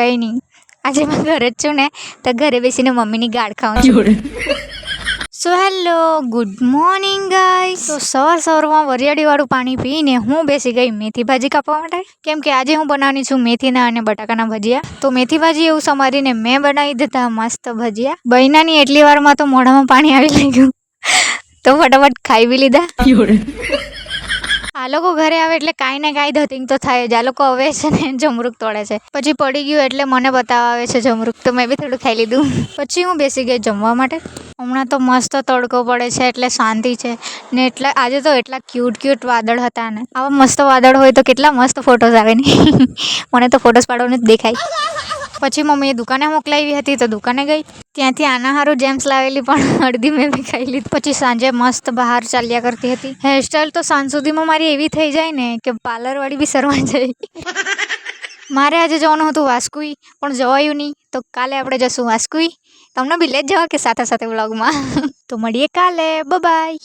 કંઈ નહીં. આજે મેં ઘરે જ છું ને તો ઘરે બેસીને મમ્મીની ગાળ ખાઉં છું. So hello good morning guys તો સવાર સવારમાં વરિયાળીવાળું પાણી પીને હું બેસી ગઈ મેથી ભાજી કાપવા માટે. કેમ કે આજે હું બનાવવાની છું મેથીના અને બટાકાના ભજીયા. તો મેથી ભાજી એવું સમારીને મેં બનાવી દીધા મસ્ત ભજીયા. બૈનાની એટલી વારમાં તો મોઢામાં પાણી આવી ગયું તો ફટાફટ ખાઈ બી લીધા. આ લોકો ઘરે આવે એટલે કાંઈ ને કાંઈ ધતિંગ તો થાય જ. આ લોકો હવે છે ને જમરૂક તોડે છે. પછી પડી ગયું એટલે મને બતાવવા આવે છે જમરૂક. તો મેં બી થોડું ખાઈ લીધું. પછી હું બેસી ગઈ જમવા માટે. હમણાં તો મસ્ત તડકો પડે છે એટલે શાંતિ છે. ને એટલે આજે તો એટલા ક્યુટ ક્યુટ વાદળ હતા ને. આવા મસ્ત વાદળ હોય તો કેટલા મસ્ત ફોટોસ આવે ને. મને તો ફોટોસ પાડવાનું જ દેખાય. પછી મમ્મીએ દુકાને મોકલાવી હતી તો દુકાને ગઈ. ત્યાંથી આના હારું જેમ્સ લાવેલી પણ અડધી મેં બી ખાઈ લીધી. પછી સાંજે મસ્ત બહાર ચાલ્યા કરતી હતી. હેરસ્ટાઈલ તો સાંજ સુધીમાં મારી એવી થઈ જાય ને કે પાર્લરવાળી બી સરવા જાય મારે આજે જવાનું હતું વાસ્કુઈ, પણ જવાયું નહીં. તો કાલે આપણે જશું વાસ્કુઈ. તમને બી લઈ જવા કે સાથે સાથે વ્લોગમાં તો મળીએ કાલે. બાય